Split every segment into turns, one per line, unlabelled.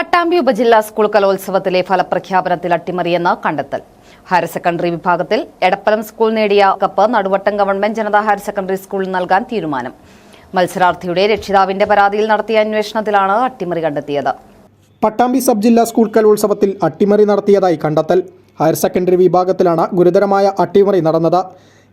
പട്ടാമ്പി ഉപജില്ലാ സ്കൂൾ കലോത്സവത്തിലെ ഫലപ്രഖ്യാപനത്തിൽ അട്ടിമറിയെന്ന് കണ്ടെത്തൽ. Higher secondary വിഭാഗത്തിൽ എടപ്പലം സ്കൂൾ നേടിയ cup Naduvattam government Janatha higher secondary സ്കൂളിൽ നൽകാൻ തീരുമാനം. മത്സരാർത്ഥിയുടെ രക്ഷിതാവിന്റെ പരാതിയിൽ നടത്തിയ അന്വേഷണത്തിലാണ് അട്ടിമറി കണ്ടെത്തിയത്.
പട്ടാമ്പി സബ് ജില്ലാ സ്കൂൾ കലോത്സവത്തിൽ അട്ടിമറി നടത്തിയതായി കണ്ടെത്തൽ. ഹയർ സെക്കൻഡറി വിഭാഗത്തിലാണ് ഗുരുതരമായ അട്ടിമറി നടന്നത്.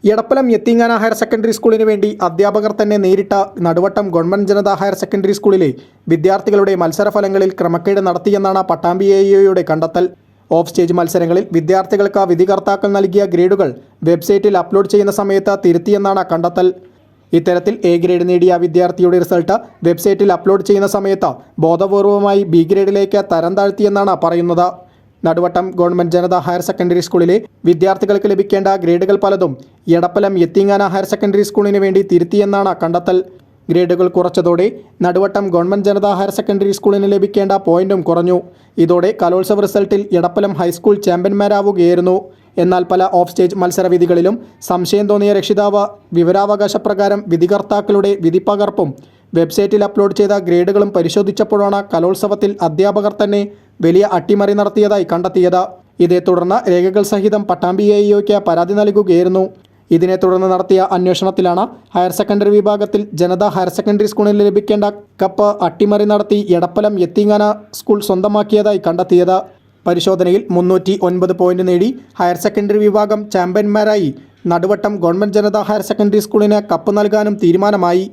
എടപ്പലം യത്തീങ്ങാന ഹയർ സെക്കൻഡറി സ്കൂളിന് വേണ്ടി അധ്യാപകർ തന്നെ നേരിട്ട Naduvattam government Janatha higher secondary സ്കൂളിലെ വിദ്യാർത്ഥികളുടെ മത്സരഫലങ്ങളിൽ ക്രമക്കേട് നടത്തിയെന്നാണ് പട്ടാമ്പി എ ഇഒയുടെ കണ്ടെത്തൽ. ഓഫ് സ്റ്റേജ് മത്സരങ്ങളിൽ വിദ്യാർത്ഥികൾക്ക് വിധികർത്താക്കൾ നൽകിയ ഗ്രേഡുകൾ വെബ്സൈറ്റിൽ അപ്ലോഡ് ചെയ്യുന്ന സമയത്ത് തിരുത്തിയെന്നാണ് കണ്ടെത്തൽ. ഇത്തരത്തിൽ എ ഗ്രേഡ് നേടിയ വിദ്യാർത്ഥിയുടെ റിസൾട്ട് വെബ്സൈറ്റിൽ അപ്ലോഡ് ചെയ്യുന്ന സമയത്ത് ബോധപൂർവമായി ബി ഗ്രേഡിലേക്ക് തരം താഴ്ത്തിയെന്നാണ് പറയുന്നത്. Naduvattam government Janatha higher secondary സ്കൂളിലെ വിദ്യാർത്ഥികൾക്ക് ലഭിക്കേണ്ട ഗ്രേഡുകൾ പലതും എടപ്പലം എത്തിങ്ങാന ഹയർ സെക്കൻഡറി സ്കൂളിന് വേണ്ടി തിരുത്തിയെന്നാണ് കണ്ടെത്തൽ. ഗ്രേഡുകൾ കുറച്ചതോടെ Naduvattam government Janatha higher secondary സ്കൂളിന് ലഭിക്കേണ്ട പോയിന്റും കുറഞ്ഞു. ഇതോടെ കലോത്സവ റിസൾട്ടിൽ എടപ്പലം ഹൈസ്കൂൾ ചാമ്പ്യന്മാരാവുകയായിരുന്നു. എന്നാൽ പല ഓഫ് സ്റ്റേജ് മത്സരവിധികളിലും സംശയം തോന്നിയ രക്ഷിതാവ് വിവരാവകാശ പ്രകാരം വിധികർത്താക്കളുടെ വിധിപ്പകർപ്പും വെബ്സൈറ്റിൽ അപ്ലോഡ് ചെയ്ത ഗ്രേഡുകളും പരിശോധിച്ചപ്പോഴാണ് കലോത്സവത്തിൽ അധ്യാപകർ തന്നെ വലിയ അട്ടിമറി നടത്തിയതായി കണ്ടെത്തിയത്. ഇതേ തുടർന്ന് രേഖകൾ സഹിതം പട്ടാമ്പി എ ഇഒയ്ക്ക് പരാതി നൽകുകയായിരുന്നു. ഇതിനെ തുടർന്ന് നടത്തിയ അന്വേഷണത്തിലാണ് ഹയർ സെക്കൻഡറി വിഭാഗത്തിൽ ജനത ഹയർ സെക്കൻഡറി സ്കൂളിൽ ലഭിക്കേണ്ട കപ്പ് അട്ടിമറി നടത്തി എടപ്പലം എത്തിങ്ങാന സ്കൂൾ സ്വന്തമാക്കിയതായി കണ്ടെത്തിയത്. പരിശോധനയിൽ മുന്നൂറ്റി ഒൻപത് പോയിന്റ് നേടി ഹയർ സെക്കൻഡറി വിഭാഗം ചാമ്പ്യന്മാരായി Naduvattam government Janatha higher secondary സ്കൂളിന് കപ്പ് നൽകാനും തീരുമാനമായി.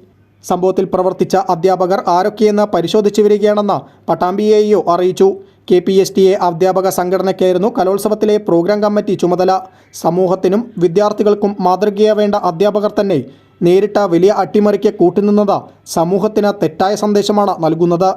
സംഭവത്തിൽ പ്രവർത്തിച്ച അധ്യാപകർ ആരൊക്കെയെന്ന് പരിശോധിച്ചു വരികയാണെന്ന് പട്ടാമ്പി എ അറിയിച്ചു. K P S T A അധ്യാപക സംഘടനയ്ക്കായിരുന്നു കലോത്സവത്തിലെ പ്രോഗ്രാം കമ്മിറ്റി ചുമതല. സമൂഹത്തിനും വിദ്യാർത്ഥികൾക്കും മാതൃകയാവേണ്ട അധ്യാപകർ തന്നെ നേരിട്ട വലിയ അട്ടിമറിക്ക് കൂട്ടുനിന്നത് സമൂഹത്തിന് തെറ്റായ സന്ദേശമാണ് നൽകുന്നത്.